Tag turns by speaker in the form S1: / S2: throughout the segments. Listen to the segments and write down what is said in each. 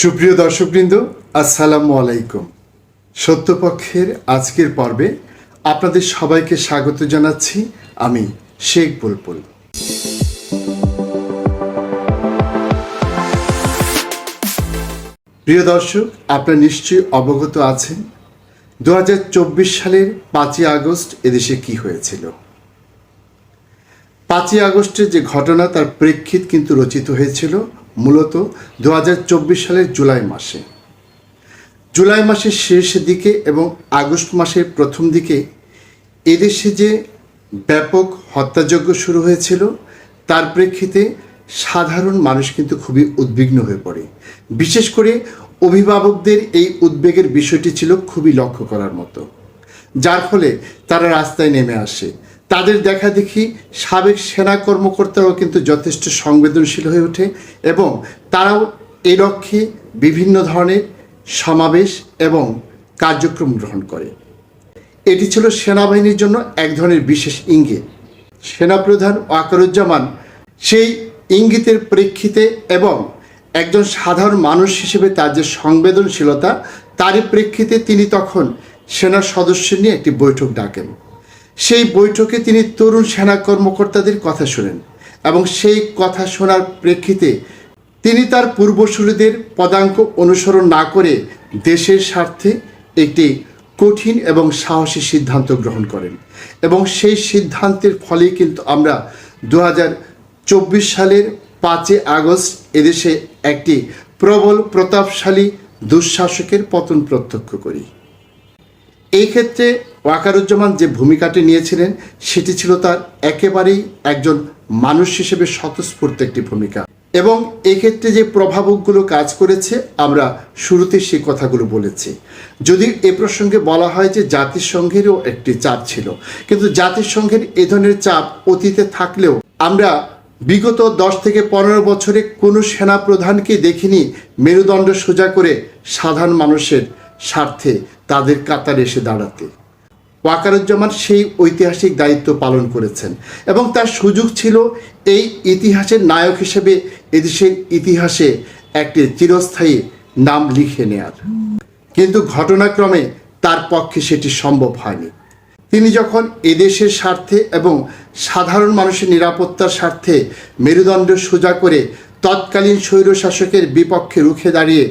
S1: সুপ্রিয় দর্শকবৃন্দ আসসালামু আলাইকুম সত্যপক্ষের আজকের পর্বে আপনাদের সবাইকে স্বাগত জানাচ্ছি আমি শেখ বুলপুল প্রিয় দর্শক আপনারা নিশ্চয়ই অবগত আছেন দু সালের পাঁচই আগস্ট এদেশে কি হয়েছিল পাঁচই আগস্টের যে ঘটনা তার প্রেক্ষিত কিন্তু রচিত হয়েছিল মূলত দু সালের জুলাই মাসে জুলাই মাসের শেষের দিকে এবং আগস্ট মাসের প্রথম দিকে এদেশে যে ব্যাপক হত্যাযজ্ঞ শুরু হয়েছিল তার প্রেক্ষিতে সাধারণ মানুষ কিন্তু খুবই উদ্বিগ্ন হয়ে পড়ে বিশেষ করে অভিভাবকদের এই উদ্বেগের বিষয়টি ছিল খুবই লক্ষ্য করার মতো যার ফলে তারা রাস্তায় নেমে আসে তাদের দেখা দেখি সাবেক সেনা কর্মকর্তারাও কিন্তু যথেষ্ট সংবেদনশীল হয়ে ওঠে এবং তারাও এ লক্ষ্যে বিভিন্ন ধরনের সমাবেশ এবং কার্যক্রম গ্রহণ করে এটি ছিল সেনাবাহিনীর জন্য এক ধরনের বিশেষ ইঙ্গিত সেনাপ্রধান ওয়াকারুজ্জামান সেই ইঙ্গিতের প্রেক্ষিতে এবং একজন সাধারণ মানুষ হিসেবে তার যে সংবেদনশীলতা তারই প্রেক্ষিতে তিনি তখন সেনা সদস্য নিয়ে একটি বৈঠক ডাকেন সেই বৈঠকে তিনি তরুণ সেনা কর্মকর্তাদের কথা শোনেন এবং সেই কথা শোনার প্রেক্ষিতে তিনি তার পূর্বসূরীদের পদাঙ্ক অনুসরণ না করে দেশের স্বার্থে একটি কঠিন এবং সাহসী সিদ্ধান্ত গ্রহণ করেন এবং সেই সিদ্ধান্তের ফলেই কিন্তু আমরা দু চব্বিশ সালের পাঁচই আগস্ট এদেশে একটি প্রবল প্রতাপশালী দুঃশাসকের পতন প্রত্যক্ষ করি এই ক্ষেত্রে ওয়াকারুজ্জামান যে ভূমিকাটি নিয়েছিলেন সেটি ছিল তার একেবারেই একজন মানুষ হিসেবে স্বতঃস্ফূর্ত একটি ভূমিকা এবং এক্ষেত্রে যে প্রভাবকগুলো কাজ করেছে আমরা শুরুতে সেই কথাগুলো বলেছি যদি এ প্রসঙ্গে বলা হয় যে জাতিসংঘেরও একটি চাপ ছিল কিন্তু জাতিসংঘের এ ধরনের চাপ অতীতে থাকলেও আমরা বিগত দশ থেকে পনেরো বছরে কোনো সেনা প্রধানকে দেখিনি মেরুদণ্ড সোজা করে সাধারণ মানুষের স্বার্থে তাদের কাতারে এসে দাঁড়াতে ওয়াকারুজ্জামান সেই ঐতিহাসিক দায়িত্ব পালন করেছেন এবং তার সুযোগ ছিল এই ইতিহাসের নায়ক হিসেবে এদেশের ইতিহাসে একটি চিরস্থায়ী নাম লিখে নেয়ার কিন্তু ঘটনাক্রমে তার পক্ষে সেটি সম্ভব হয়নি তিনি যখন এদেশের স্বার্থে এবং সাধারণ মানুষের নিরাপত্তার স্বার্থে মেরুদণ্ড সোজা করে তৎকালীন স্বৈরশাসকের বিপক্ষে রুখে দাঁড়িয়ে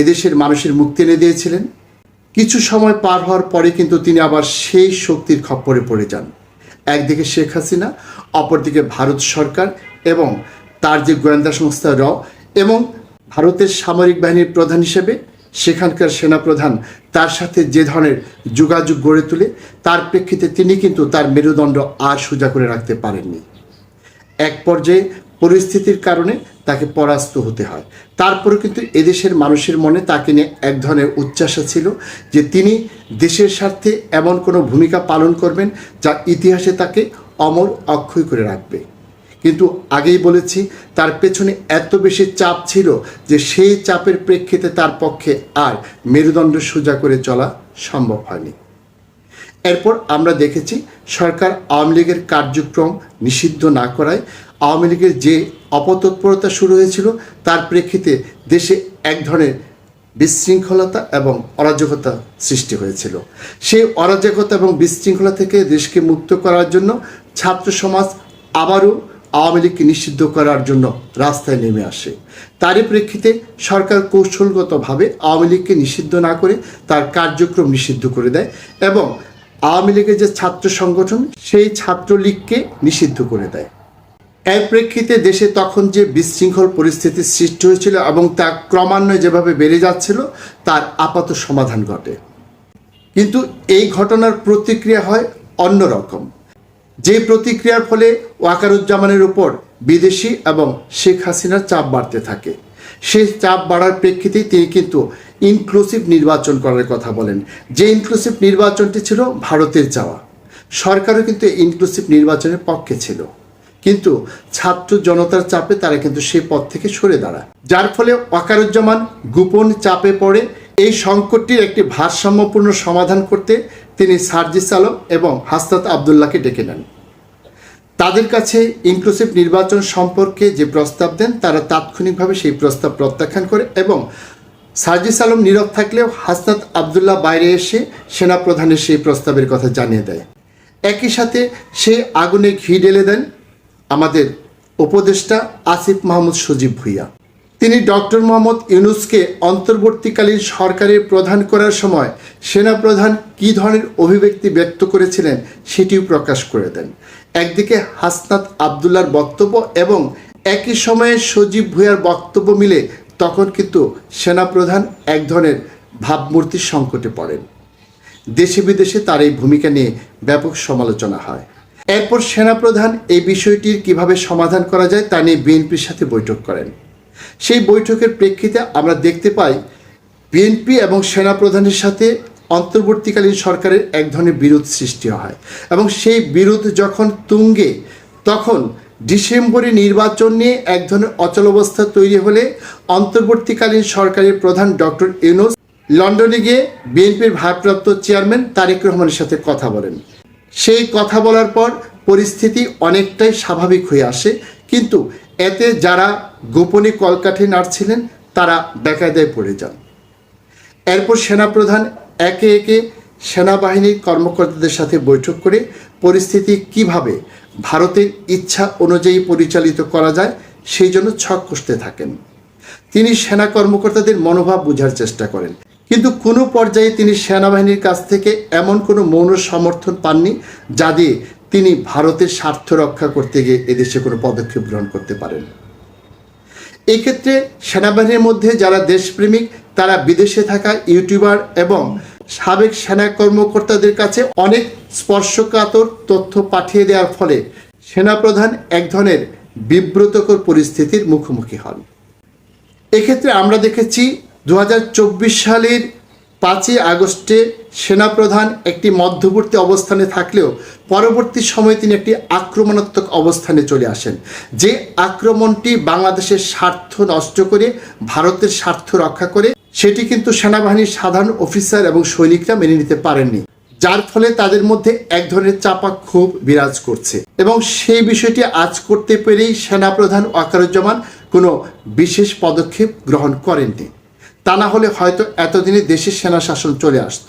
S1: এদেশের মানুষের মুক্তি এনে দিয়েছিলেন কিছু সময় পার হওয়ার পরে কিন্তু তিনি আবার সেই শক্তির খপ্পরে পড়ে যান একদিকে শেখ হাসিনা অপরদিকে ভারত সরকার এবং তার যে গোয়েন্দা সংস্থা র এবং ভারতের সামরিক বাহিনীর প্রধান হিসেবে সেখানকার সেনাপ্রধান তার সাথে যে ধরনের যোগাযোগ গড়ে তুলে তার প্রেক্ষিতে তিনি কিন্তু তার মেরুদণ্ড আর সোজা করে রাখতে পারেননি এক পর্যায়ে পরিস্থিতির কারণে তাকে পরাস্ত হতে হয় তারপরে কিন্তু এদেশের মানুষের মনে তাকে নিয়ে এক ধরনের উচ্চাসা ছিল যে তিনি দেশের স্বার্থে এমন কোনো ভূমিকা পালন করবেন যা ইতিহাসে তাকে অমর অক্ষয় করে রাখবে কিন্তু আগেই বলেছি তার পেছনে এত বেশি চাপ ছিল যে সেই চাপের প্রেক্ষিতে তার পক্ষে আর মেরুদণ্ড সোজা করে চলা সম্ভব হয়নি এরপর আমরা দেখেছি সরকার আওয়ামী লীগের কার্যক্রম নিষিদ্ধ না করায় আওয়ামী লীগের যে অপতৎপরতা শুরু হয়েছিল তার প্রেক্ষিতে দেশে এক ধরনের বিশৃঙ্খলতা এবং অরাজকতা সৃষ্টি হয়েছিল সেই অরাজকতা এবং বিশৃঙ্খলা থেকে দেশকে মুক্ত করার জন্য ছাত্র সমাজ আবারও আওয়ামী লীগকে নিষিদ্ধ করার জন্য রাস্তায় নেমে আসে তারই প্রেক্ষিতে সরকার কৌশলগতভাবে আওয়ামী লীগকে নিষিদ্ধ না করে তার কার্যক্রম নিষিদ্ধ করে দেয় এবং আওয়ামী লীগের যে ছাত্র সংগঠন সেই ছাত্রলীগকে নিষিদ্ধ করে দেয় এর প্রেক্ষিতে দেশে তখন যে বিশৃঙ্খল পরিস্থিতির সৃষ্টি হয়েছিল এবং তা ক্রমান্বয়ে যেভাবে বেড়ে যাচ্ছিল তার আপাত সমাধান ঘটে কিন্তু এই ঘটনার প্রতিক্রিয়া হয় অন্যরকম যে প্রতিক্রিয়ার ফলে ওয়াকারুজ্জামানের উপর বিদেশি এবং শেখ হাসিনার চাপ বাড়তে থাকে সেই চাপ বাড়ার প্রেক্ষিতেই তিনি কিন্তু ইনক্লুসিভ নির্বাচন করার কথা বলেন যে ইনক্লুসিভ নির্বাচনটি ছিল ভারতের চাওয়া সরকারও কিন্তু ইনক্লুসিভ নির্বাচনের পক্ষে ছিল কিন্তু ছাত্র জনতার চাপে তারা কিন্তু সেই পথ থেকে সরে দাঁড়ায় যার ফলে ওয়াকারুজ্জামান গোপন চাপে পড়ে এই সংকটটির একটি ভারসাম্যপূর্ণ সমাধান করতে তিনি সার্জিস আলম এবং হাসনাত আবদুল্লাহকে ডেকে নেন তাদের কাছে ইনক্লুসিভ নির্বাচন সম্পর্কে যে প্রস্তাব দেন তারা তাৎক্ষণিকভাবে সেই প্রস্তাব প্রত্যাখ্যান করে এবং সার্জিস আলম নীরব থাকলেও হাসনাত আবদুল্লাহ বাইরে এসে সেনাপ্রধানের সেই প্রস্তাবের কথা জানিয়ে দেয় একই সাথে সে আগুনে ঘি ঢেলে দেন আমাদের উপদেষ্টা আসিফ মাহমুদ সজীব ভুইয়া তিনি ডক্টর মোহাম্মদ ইউনুসকে অন্তর্বর্তীকালীন সরকারের প্রধান করার সময় সেনাপ্রধান কি ধরনের অভিব্যক্তি ব্যক্ত করেছিলেন সেটিও প্রকাশ করে দেন একদিকে হাসনাত আবদুল্লার বক্তব্য এবং একই সময়ে সজীব ভুইয়ার বক্তব্য মিলে তখন কিন্তু সেনাপ্রধান এক ধরনের ভাবমূর্তির সংকটে পড়েন দেশে বিদেশে তার এই ভূমিকা নিয়ে ব্যাপক সমালোচনা হয় এরপর সেনাপ্রধান এই বিষয়টির কিভাবে সমাধান করা যায় তা নিয়ে বিএনপির সাথে বৈঠক করেন সেই বৈঠকের প্রেক্ষিতে আমরা দেখতে পাই বিএনপি এবং সেনাপ্রধানের সাথে অন্তর্বর্তীকালীন সরকারের এক ধরনের বিরোধ সৃষ্টি হয় এবং সেই বিরোধ যখন তুঙ্গে তখন ডিসেম্বরে নির্বাচন নিয়ে এক ধরনের অচলাবস্থা তৈরি হলে অন্তর্বর্তীকালীন সরকারের প্রধান ডক্টর ইউনুস লন্ডনে গিয়ে বিএনপির ভারপ্রাপ্ত চেয়ারম্যান তারেক রহমানের সাথে কথা বলেন সেই কথা বলার পর পরিস্থিতি অনেকটাই স্বাভাবিক হয়ে আসে কিন্তু এতে যারা গোপনে কলকাঠে নাড়ছিলেন তারা বেকায়দায় পড়ে যান এরপর সেনাপ্রধান একে একে সেনাবাহিনীর কর্মকর্তাদের সাথে বৈঠক করে পরিস্থিতি কিভাবে ভারতের ইচ্ছা অনুযায়ী পরিচালিত করা যায় সেই জন্য ছক কষতে থাকেন তিনি সেনা কর্মকর্তাদের মনোভাব বোঝার চেষ্টা করেন কিন্তু কোনো পর্যায়ে তিনি সেনাবাহিনীর কাছ থেকে এমন কোনো মৌন সমর্থন পাননি যা দিয়ে তিনি ভারতের স্বার্থ রক্ষা করতে গিয়ে এদেশে কোনো পদক্ষেপ গ্রহণ করতে পারেন এক্ষেত্রে সেনাবাহিনীর মধ্যে যারা দেশপ্রেমিক তারা বিদেশে থাকা ইউটিউবার এবং সাবেক সেনা কর্মকর্তাদের কাছে অনেক স্পর্শকাতর তথ্য পাঠিয়ে দেওয়ার ফলে সেনাপ্রধান এক ধরনের বিব্রতকর পরিস্থিতির মুখোমুখি হন এক্ষেত্রে আমরা দেখেছি দু সালের পাঁচই আগস্টে সেনাপ্রধান একটি মধ্যবর্তী অবস্থানে থাকলেও পরবর্তী সময়ে তিনি একটি আক্রমণাত্মক অবস্থানে চলে আসেন যে আক্রমণটি বাংলাদেশের স্বার্থ নষ্ট করে ভারতের স্বার্থ রক্ষা করে সেটি কিন্তু সেনাবাহিনীর সাধারণ অফিসার এবং সৈনিকরা মেনে নিতে পারেননি যার ফলে তাদের মধ্যে এক ধরনের চাপা ক্ষোভ বিরাজ করছে এবং সেই বিষয়টি আজ করতে পেরেই সেনাপ্রধান অকারজ্জমান কোনো বিশেষ পদক্ষেপ গ্রহণ করেননি তা না হলে হয়তো এতদিনে দেশের সেনা শাসন চলে আসত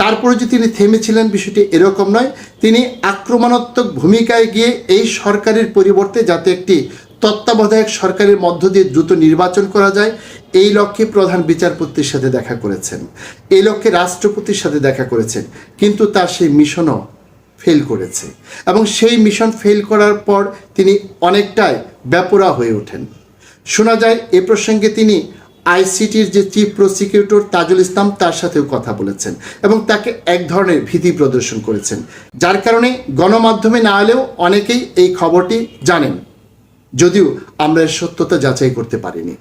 S1: তারপরে যে তিনি থেমেছিলেন বিষয়টি এরকম নয় তিনি আক্রমণাত্মক ভূমিকায় গিয়ে এই সরকারের পরিবর্তে যাতে একটি তত্ত্বাবধায়ক সরকারের মধ্য দিয়ে দ্রুত নির্বাচন করা যায় এই লক্ষ্যে প্রধান বিচারপতির সাথে দেখা করেছেন এই লক্ষ্যে রাষ্ট্রপতির সাথে দেখা করেছেন কিন্তু তার সেই মিশনও ফেল করেছে এবং সেই মিশন ফেল করার পর তিনি অনেকটাই ব্যাপরা হয়ে ওঠেন শোনা যায় এ প্রসঙ্গে তিনি আইসিটির যে চিফ প্রসিকিউটর তাজুল ইসলাম তার সাথেও কথা বলেছেন এবং তাকে এক ধরনের ভীতি প্রদর্শন করেছেন যার কারণে গণমাধ্যমে না এলেও অনেকেই এই খবরটি জানেন যদিও আমরা এর সত্যতা যাচাই করতে পারিনি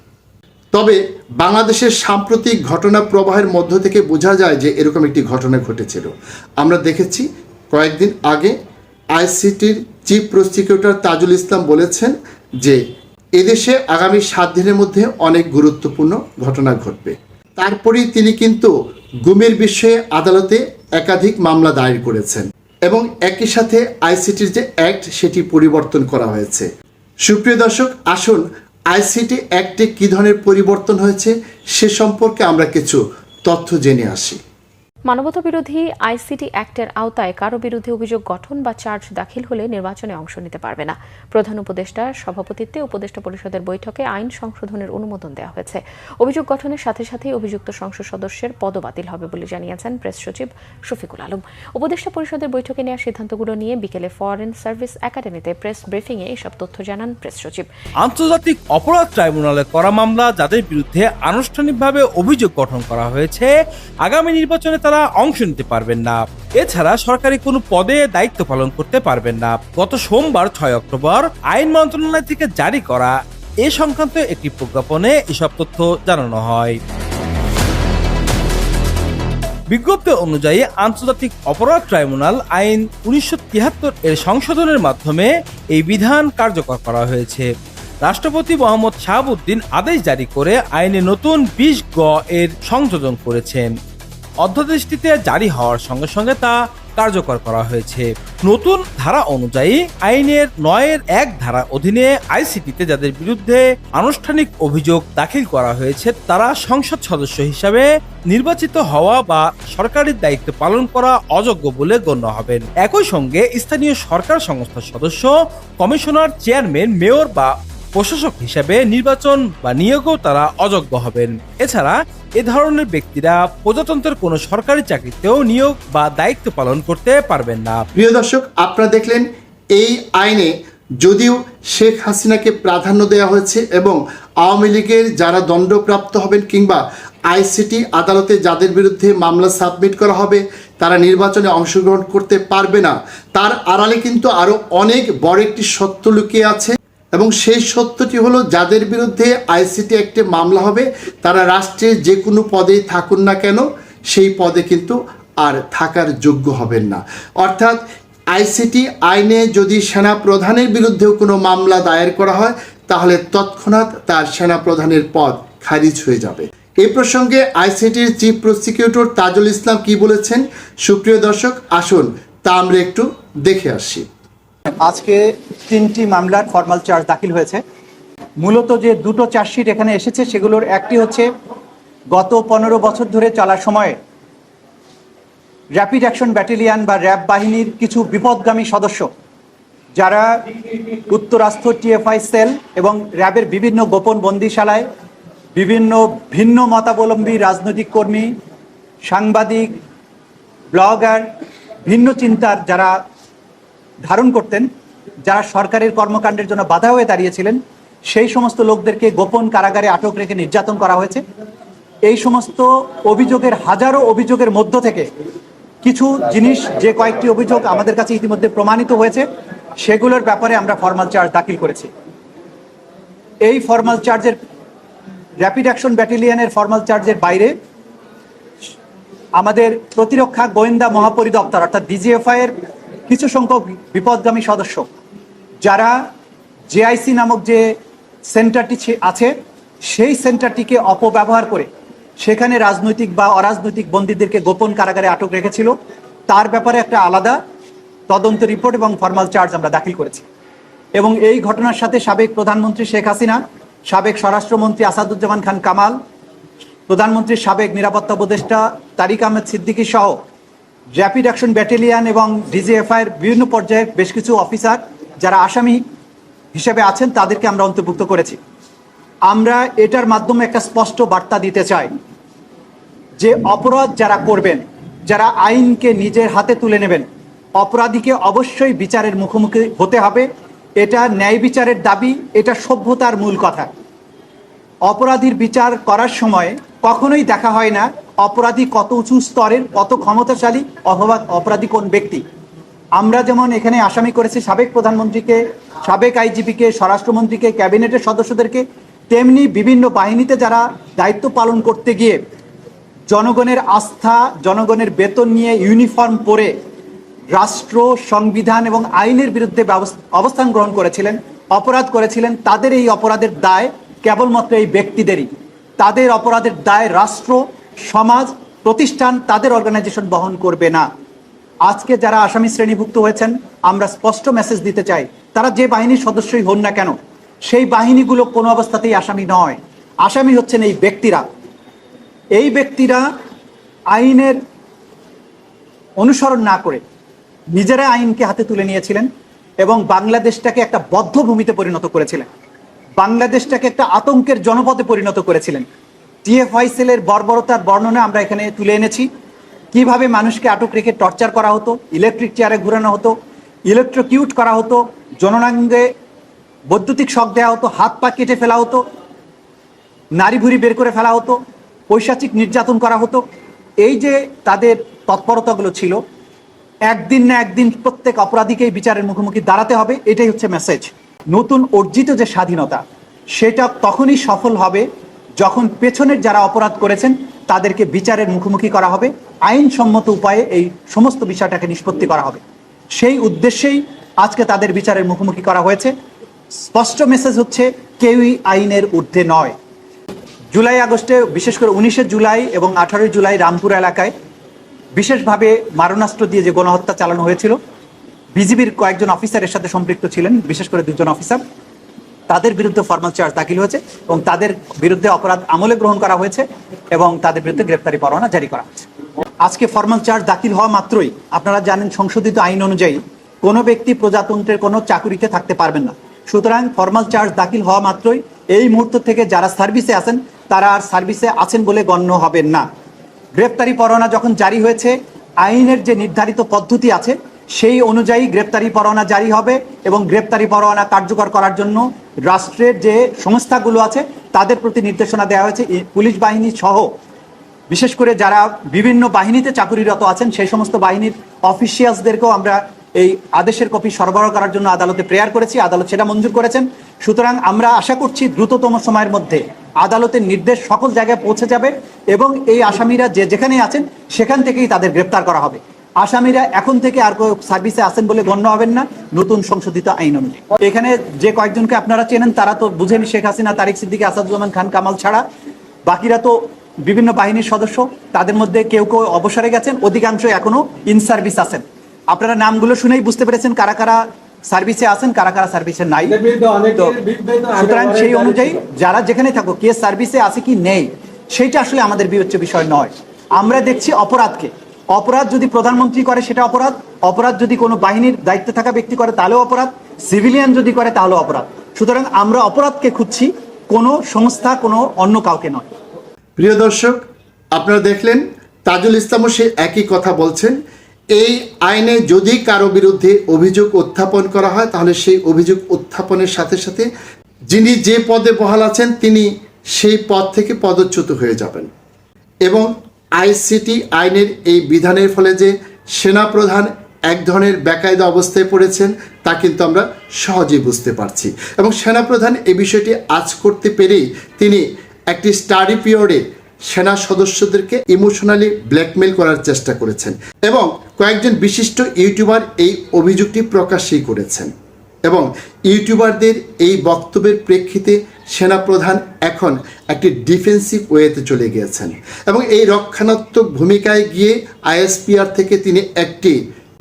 S1: তবে বাংলাদেশের সাম্প্রতিক ঘটনা প্রবাহের মধ্য থেকে বোঝা যায় যে এরকম একটি ঘটনা ঘটেছিল আমরা দেখেছি কয়েকদিন আগে আইসিটির চিফ প্রসিকিউটর তাজুল ইসলাম বলেছেন যে এদেশে আগামী সাত দিনের মধ্যে অনেক গুরুত্বপূর্ণ ঘটনা ঘটবে তারপরেই তিনি কিন্তু গুমের বিষয়ে আদালতে একাধিক মামলা দায়ের করেছেন এবং একই সাথে আইসিটির যে অ্যাক্ট সেটি পরিবর্তন করা হয়েছে সুপ্রিয় দর্শক আসুন আইসিটি অ্যাক্টে কী ধরনের পরিবর্তন হয়েছে সে সম্পর্কে আমরা কিছু তথ্য জেনে আসি
S2: মানবতা বিরোধী আইসিটি অ্যাক্টের আওতায় কারো বিরুদ্ধে অভিযোগ গঠন বা চার্জ দাখিল হলে নির্বাচনে অংশ নিতে পারবে না প্রধান উপদেষ্টার সভাপতিত্বে উপদেষ্টা পরিষদের বৈঠকে আইন সংশোধনের অনুমোদন দেওয়া হয়েছে অভিযোগ গঠনের সাথে সাথেই অভিযুক্ত সংসদ সদস্যের পদ বাতিল হবে বলে জানিয়েছেন প্রেস সচিব শফিকুল আলম উপদেষ্টা পরিষদের বৈঠকে নেওয়া সিদ্ধান্তগুলো নিয়ে বিকেলে ফরেন সার্ভিস একাডেমিতে প্রেস এ এসব তথ্য জানান প্রেস সচিব
S3: আন্তর্জাতিক অপরাধ ট্রাইব্যুনালে করা মামলা যাদের বিরুদ্ধে আনুষ্ঠানিকভাবে অভিযোগ গঠন করা হয়েছে আগামী নির্বাচনে তারা অংশ নিতে পারবেন না এছাড়া সরকারি কোনো পদে দায়িত্ব পালন করতে পারবেন না গত সোমবার ছয় অক্টোবর আইন মন্ত্রণালয় থেকে জারি করা এ সংক্রান্ত একটি প্রজ্ঞাপনে এসব তথ্য জানানো হয় বিজ্ঞপ্তি অনুযায়ী আন্তর্জাতিক অপরাধ ট্রাইব্যুনাল আইন উনিশশো এর সংশোধনের মাধ্যমে এই বিধান কার্যকর করা হয়েছে রাষ্ট্রপতি মোহাম্মদ শাহাবুদ্দিন আদেশ জারি করে আইনে নতুন বিশ গ এর সংযোজন করেছেন অধ্যাদেশটিতে জারি হওয়ার সঙ্গে সঙ্গে তা কার্যকর করা হয়েছে নতুন ধারা অনুযায়ী আইনের নয়ের এক ধারা অধীনে আইসিটিতে যাদের বিরুদ্ধে আনুষ্ঠানিক অভিযোগ দাখিল করা হয়েছে তারা সংসদ সদস্য হিসাবে নির্বাচিত হওয়া বা সরকারি দায়িত্ব পালন করা অযোগ্য বলে গণ্য হবেন একই সঙ্গে স্থানীয় সরকার সংস্থার সদস্য কমিশনার চেয়ারম্যান মেয়র বা প্রশাসক হিসাবে নির্বাচন বা নিয়োগও তারা অযোগ্য হবেন এছাড়া এ ধরনের ব্যক্তিরা প্রজাতন্ত্রের কোনো সরকারি চাকরিতেও নিয়োগ বা দায়িত্ব পালন করতে পারবেন না
S1: প্রিয় দর্শক আপনারা দেখলেন এই আইনে যদিও শেখ হাসিনাকে প্রাধান্য দেওয়া হয়েছে এবং আওয়ামী লীগের যারা দণ্ডপ্রাপ্ত হবেন কিংবা আইসিটি আদালতে যাদের বিরুদ্ধে মামলা সাবমিট করা হবে তারা নির্বাচনে অংশগ্রহণ করতে পারবে না তার আড়ালে কিন্তু আরও অনেক বড় একটি সত্য লুকিয়ে আছে এবং সেই সত্যটি হলো যাদের বিরুদ্ধে আইসিটি একটি মামলা হবে তারা রাষ্ট্রে যে কোনো পদেই থাকুন না কেন সেই পদে কিন্তু আর থাকার যোগ্য হবেন না অর্থাৎ আইসিটি আইনে যদি সেনা প্রধানের বিরুদ্ধেও কোনো মামলা দায়ের করা হয় তাহলে তৎক্ষণাৎ তার সেনা প্রধানের পদ খারিজ হয়ে যাবে এই প্রসঙ্গে আইসিটির চিফ প্রসিকিউটর তাজুল ইসলাম কি বলেছেন সুপ্রিয় দর্শক আসুন তা আমরা একটু দেখে আসি
S4: আজকে তিনটি মামলার ফর্মাল চার্জ দাখিল হয়েছে মূলত যে দুটো চার্জশিট এখানে এসেছে সেগুলোর একটি হচ্ছে গত পনেরো বছর ধরে চলার সময়ে র্যাপিড অ্যাকশন ব্যাটালিয়ান বা র্যাব বাহিনীর কিছু বিপদগামী সদস্য যারা উত্তরাস্থ টিএফআই সেল এবং র্যাবের বিভিন্ন গোপন বন্দিশালায় বিভিন্ন ভিন্ন মতাবলম্বী রাজনৈতিক কর্মী সাংবাদিক ব্লগার ভিন্ন চিন্তার যারা ধারণ করতেন যারা সরকারের কর্মকাণ্ডের জন্য বাধা হয়ে দাঁড়িয়েছিলেন সেই সমস্ত লোকদেরকে গোপন কারাগারে আটক রেখে নির্যাতন করা হয়েছে এই সমস্ত অভিযোগের হাজারো অভিযোগের মধ্য থেকে কিছু জিনিস যে কয়েকটি অভিযোগ আমাদের কাছে ইতিমধ্যে প্রমাণিত হয়েছে সেগুলোর ব্যাপারে আমরা ফর্মাল চার্জ দাখিল করেছি এই ফর্মাল চার্জের র্যাপিড অ্যাকশন ব্যাটালিয়ানের ফর্মাল চার্জের বাইরে আমাদের প্রতিরক্ষা গোয়েন্দা মহাপরিদপ্তর অর্থাৎ ডিজিএফআই এর কিছু সংখ্যক বিপদগামী সদস্য যারা জেআইসি নামক যে সেন্টারটি আছে সেই সেন্টারটিকে অপব্যবহার করে সেখানে রাজনৈতিক বা অরাজনৈতিক বন্দীদেরকে গোপন কারাগারে আটক রেখেছিল তার ব্যাপারে একটা আলাদা তদন্ত রিপোর্ট এবং ফর্মাল চার্জ আমরা দাখিল করেছি এবং এই ঘটনার সাথে সাবেক প্রধানমন্ত্রী শেখ হাসিনা সাবেক স্বরাষ্ট্রমন্ত্রী আসাদুজ্জামান খান কামাল প্রধানমন্ত্রীর সাবেক নিরাপত্তা উপদেষ্টা তারিক আহমেদ সিদ্দিকী সহ র্যাপিড অ্যাকশন ব্যাটালিয়ান এবং ডিজিএফআই এর বিভিন্ন পর্যায়ের বেশ কিছু অফিসার যারা আসামি হিসেবে আছেন তাদেরকে আমরা অন্তর্ভুক্ত করেছি আমরা এটার মাধ্যমে একটা স্পষ্ট বার্তা দিতে চাই যে অপরাধ যারা করবেন যারা আইনকে নিজের হাতে তুলে নেবেন অপরাধীকে অবশ্যই বিচারের মুখোমুখি হতে হবে এটা ন্যায় বিচারের দাবি এটা সভ্যতার মূল কথা অপরাধীর বিচার করার সময় কখনোই দেখা হয় না অপরাধী কত উঁচু স্তরের কত ক্ষমতাশালী অথবা অপরাধী কোন ব্যক্তি আমরা যেমন এখানে আসামি করেছি সাবেক প্রধানমন্ত্রীকে সাবেক আইজিপিকে স্বরাষ্ট্রমন্ত্রীকে ক্যাবিনেটের সদস্যদেরকে তেমনি বিভিন্ন বাহিনীতে যারা দায়িত্ব পালন করতে গিয়ে জনগণের আস্থা জনগণের বেতন নিয়ে ইউনিফর্ম পরে রাষ্ট্র সংবিধান এবং আইনের বিরুদ্ধে অবস্থান গ্রহণ করেছিলেন অপরাধ করেছিলেন তাদের এই অপরাধের দায় কেবলমাত্র এই ব্যক্তিদেরই তাদের অপরাধের দায় রাষ্ট্র সমাজ প্রতিষ্ঠান তাদের অর্গানাইজেশন বহন করবে না আজকে যারা আসামি শ্রেণীভুক্ত হয়েছেন আমরা স্পষ্ট মেসেজ দিতে চাই তারা যে বাহিনীর সদস্যই হন না কেন সেই বাহিনীগুলো কোনো অবস্থাতেই আসামি নয় আসামি হচ্ছেন এই ব্যক্তিরা এই ব্যক্তিরা আইনের অনুসরণ না করে নিজেরা আইনকে হাতে তুলে নিয়েছিলেন এবং বাংলাদেশটাকে একটা বদ্ধভূমিতে পরিণত করেছিলেন বাংলাদেশটাকে একটা আতঙ্কের জনপদে পরিণত করেছিলেন টিএফ এর বর্বরতার বর্ণনা আমরা এখানে তুলে এনেছি কিভাবে মানুষকে আটক রেখে টর্চার করা হতো ইলেকট্রিক চেয়ারে ঘুরানো হতো ইলেকট্রোকিউট করা হতো জননাঙ্গে বৈদ্যুতিক শখ দেওয়া হতো হাত পা কেটে ফেলা হতো নারী ভুরি বের করে ফেলা হতো পৈশাচিক নির্যাতন করা হতো এই যে তাদের তৎপরতাগুলো ছিল একদিন না একদিন প্রত্যেক অপরাধীকেই বিচারের মুখোমুখি দাঁড়াতে হবে এটাই হচ্ছে মেসেজ নতুন অর্জিত যে স্বাধীনতা সেটা তখনই সফল হবে যখন পেছনের যারা অপরাধ করেছেন তাদেরকে বিচারের মুখোমুখি করা হবে আইনসম্মত উপায়ে এই সমস্ত বিষয়টাকে নিষ্পত্তি করা হবে সেই উদ্দেশ্যেই আজকে তাদের বিচারের মুখোমুখি করা হয়েছে স্পষ্ট মেসেজ হচ্ছে কেউই আইনের ঊর্ধ্বে নয় জুলাই আগস্টে বিশেষ করে উনিশে জুলাই এবং আঠারোই জুলাই রামপুর এলাকায় বিশেষভাবে মারণাস্ত্র দিয়ে যে গণহত্যা চালানো হয়েছিল বিজিবির কয়েকজন অফিসারের সাথে সম্পৃক্ত ছিলেন বিশেষ করে দুজন অফিসার তাদের বিরুদ্ধে ফর্মাল চার্জ দাখিল হয়েছে এবং তাদের বিরুদ্ধে অপরাধ আমলে গ্রহণ করা হয়েছে এবং তাদের বিরুদ্ধে গ্রেপ্তারি পরোয়ানা জারি করা হয়েছে আজকে ফর্মাল চার্জ দাখিল হওয়া মাত্রই আপনারা জানেন সংশোধিত আইন অনুযায়ী কোনো ব্যক্তি প্রজাতন্ত্রের কোনো চাকুরিতে থাকতে পারবেন না সুতরাং ফর্মাল চার্জ দাখিল হওয়া মাত্রই এই মুহূর্ত থেকে যারা সার্ভিসে আছেন তারা আর সার্ভিসে আছেন বলে গণ্য হবেন না গ্রেপ্তারি পরোয়ানা যখন জারি হয়েছে আইনের যে নির্ধারিত পদ্ধতি আছে সেই অনুযায়ী গ্রেপ্তারি পরোয়ানা জারি হবে এবং গ্রেপ্তারি পরোয়ানা কার্যকর করার জন্য রাষ্ট্রের যে সংস্থাগুলো আছে তাদের প্রতি নির্দেশনা দেওয়া হয়েছে পুলিশ বাহিনী সহ বিশেষ করে যারা বিভিন্ন বাহিনীতে চাকুরিরত আছেন সেই সমস্ত বাহিনীর অফিসিয়ালসদেরকেও আমরা এই আদেশের কপি সরবরাহ করার জন্য আদালতে প্রেয়ার করেছি আদালত সেটা মঞ্জুর করেছেন সুতরাং আমরা আশা করছি দ্রুততম সময়ের মধ্যে আদালতের নির্দেশ সকল জায়গায় পৌঁছে যাবে এবং এই আসামিরা যে যেখানে আছেন সেখান থেকেই তাদের গ্রেপ্তার করা হবে আসামিরা এখন থেকে আর সার্ভিসে আছেন বলে গণ্য হবেন না নতুন সংশোধিত আইন অনুযায়ী এখানে যে কয়েকজনকে আপনারা চেনেন তারা তো বুঝেন শেখ হাসিনা তারিক সিদ্দিকী আসাদুজ্জামান খান কামাল ছাড়া বাকিরা তো বিভিন্ন বাহিনীর সদস্য তাদের মধ্যে কেউ কেউ অবসরে গেছেন অধিকাংশ এখনো ইন সার্ভিস আছেন আপনারা নামগুলো শুনেই বুঝতে পেরেছেন কারা কারা সার্ভিসে আছেন কারা কারা সার্ভিসে নাই সুতরাং সেই অনুযায়ী যারা যেখানে থাকো কে সার্ভিসে আছে কি নেই সেইটা আসলে আমাদের বিবেচ্য বিষয় নয় আমরা দেখছি অপরাধকে অপরাধ যদি প্রধানমন্ত্রী করে সেটা অপরাধ অপরাধ যদি কোনো বাহিনীর দায়িত্বে থাকা ব্যক্তি করে তাহলেও অপরাধ সিভিলিয়ান যদি করে তাহলেও অপরাধ সুতরাং আমরা অপরাধকে খুঁজছি কোনো সংস্থা কোনো অন্য কাউকে নয়
S1: প্রিয় দর্শক আপনারা দেখলেন তাজুল ইসলামও সে একই কথা বলছেন এই আইনে যদি কারো বিরুদ্ধে অভিযোগ উত্থাপন করা হয় তাহলে সেই অভিযোগ উত্থাপনের সাথে সাথে যিনি যে পদে বহাল আছেন তিনি সেই পদ থেকে পদচ্যুত হয়ে যাবেন এবং আইসিটি আইনের এই বিধানের ফলে যে সেনাপ্রধান এক ধরনের বেকায়দা অবস্থায় পড়েছেন তা কিন্তু আমরা সহজেই বুঝতে পারছি এবং সেনাপ্রধান এই বিষয়টি আজ করতে পেরেই তিনি একটি স্টাডি পিরিয়ডে সেনা সদস্যদেরকে ইমোশনালি ব্ল্যাকমেল করার চেষ্টা করেছেন এবং কয়েকজন বিশিষ্ট ইউটিউবার এই অভিযোগটি প্রকাশই করেছেন এবং ইউটিউবারদের এই বক্তব্যের প্রেক্ষিতে সেনাপ্রধান এখন একটি ডিফেন্সিভ ওয়েতে চলে গিয়েছেন এবং এই রক্ষণাত্মক ভূমিকায় গিয়ে আইএসপিআর থেকে তিনি একটি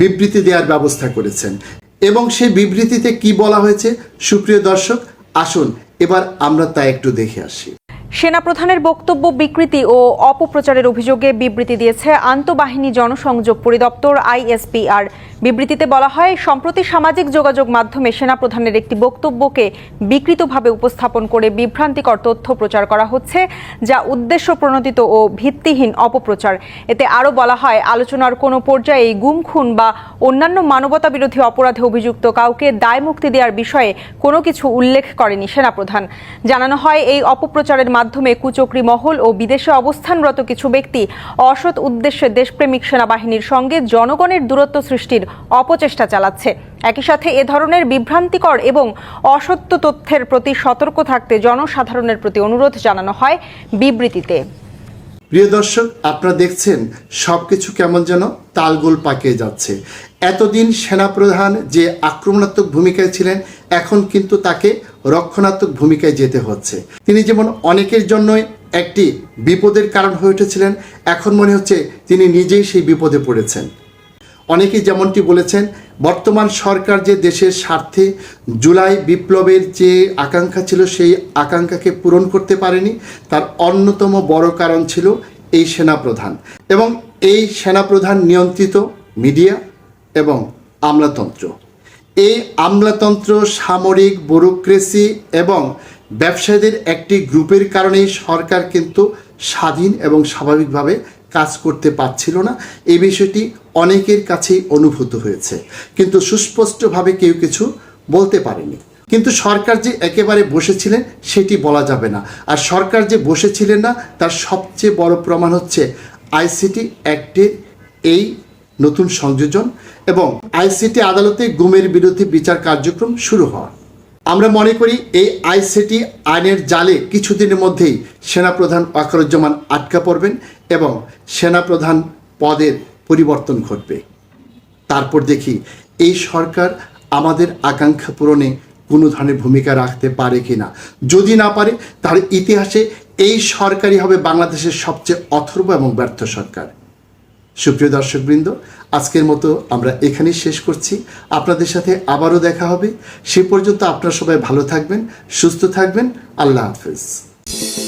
S1: বিবৃতি দেওয়ার ব্যবস্থা করেছেন এবং সেই বিবৃতিতে কি বলা হয়েছে সুপ্রিয় দর্শক আসুন এবার আমরা তা একটু দেখে আসি
S5: সেনাপ্রধানের বক্তব্য বিকৃতি ও অপপ্রচারের অভিযোগে বিবৃতি দিয়েছে আন্তঃবাহিনী জনসংযোগ পরিদপ্তর আইএসপিআর বিবৃতিতে বলা হয় সম্প্রতি সামাজিক যোগাযোগ মাধ্যমে সেনাপ্রধানের একটি বক্তব্যকে বিকৃতভাবে উপস্থাপন করে বিভ্রান্তিকর তথ্য প্রচার করা হচ্ছে যা উদ্দেশ্য প্রণোদিত ও ভিত্তিহীন অপপ্রচার এতে আরও বলা হয় আলোচনার কোনো পর্যায়ে গুম খুন বা অন্যান্য মানবতা বিরোধী অপরাধে অভিযুক্ত কাউকে দায় মুক্তি দেওয়ার বিষয়ে কোনো কিছু উল্লেখ করেনি সেনাপ্রধান জানানো হয় এই অপপ্রচারের মাধ্যমে কুচক্রি মহল ও বিদেশে অবস্থানরত কিছু ব্যক্তি অসৎ উদ্দেশ্যে দেশপ্রেমিক সেনাবাহিনীর সঙ্গে জনগণের দূরত্ব সৃষ্টির অপচেষ্টা চালাচ্ছে একই সাথে এ ধরনের বিভ্রান্তিকর এবং অসত্য তথ্যের প্রতি সতর্ক থাকতে জনসাধারণের প্রতি অনুরোধ জানানো হয় বিবৃতিতে
S1: প্রিয় দর্শক আপনারা দেখছেন সব কিছু কেমন যেন তালগোল পাকিয়ে যাচ্ছে এতদিন সেনাপ্রধান যে আক্রমণাত্মক ভূমিকায় ছিলেন এখন কিন্তু তাকে রক্ষণাত্মক ভূমিকায় যেতে হচ্ছে তিনি যেমন অনেকের জন্যই একটি বিপদের কারণ হয়ে উঠেছিলেন এখন মনে হচ্ছে তিনি নিজেই সেই বিপদে পড়েছেন অনেকেই যেমনটি বলেছেন বর্তমান সরকার যে দেশের স্বার্থে জুলাই বিপ্লবের যে আকাঙ্ক্ষা ছিল সেই আকাঙ্ক্ষাকে পূরণ করতে পারেনি তার অন্যতম বড় কারণ ছিল এই সেনাপ্রধান এবং এই সেনাপ্রধান নিয়ন্ত্রিত মিডিয়া এবং আমলাতন্ত্র এই আমলাতন্ত্র সামরিক ব্যুরোক্রেসি এবং ব্যবসায়ীদের একটি গ্রুপের কারণেই সরকার কিন্তু স্বাধীন এবং স্বাভাবিকভাবে কাজ করতে পারছিল না এই বিষয়টি অনেকের কাছেই অনুভূত হয়েছে কিন্তু সুস্পষ্টভাবে কেউ কিছু বলতে পারেনি কিন্তু সরকার যে একেবারে বসেছিলেন সেটি বলা যাবে না আর সরকার যে বসেছিলেন না তার সবচেয়ে বড় প্রমাণ হচ্ছে আইসিটি অ্যাক্টের এই নতুন সংযোজন এবং আইসিটি আদালতে গুমের বিরুদ্ধে বিচার কার্যক্রম শুরু হওয়া আমরা মনে করি এই আইসিটি আইনের জালে কিছুদিনের মধ্যেই সেনাপ্রধান ওয়াকারুজ্জামান আটকা পড়বেন এবং সেনাপ্রধান পদের পরিবর্তন ঘটবে তারপর দেখি এই সরকার আমাদের আকাঙ্ক্ষা পূরণে কোনো ধরনের ভূমিকা রাখতে পারে কি না যদি না পারে তার ইতিহাসে এই সরকারই হবে বাংলাদেশের সবচেয়ে অথর্ব এবং ব্যর্থ সরকার সুপ্রিয় দর্শকবৃন্দ আজকের মতো আমরা এখানেই শেষ করছি আপনাদের সাথে আবারও দেখা হবে সে পর্যন্ত আপনারা সবাই ভালো থাকবেন সুস্থ থাকবেন আল্লাহ হাফেজ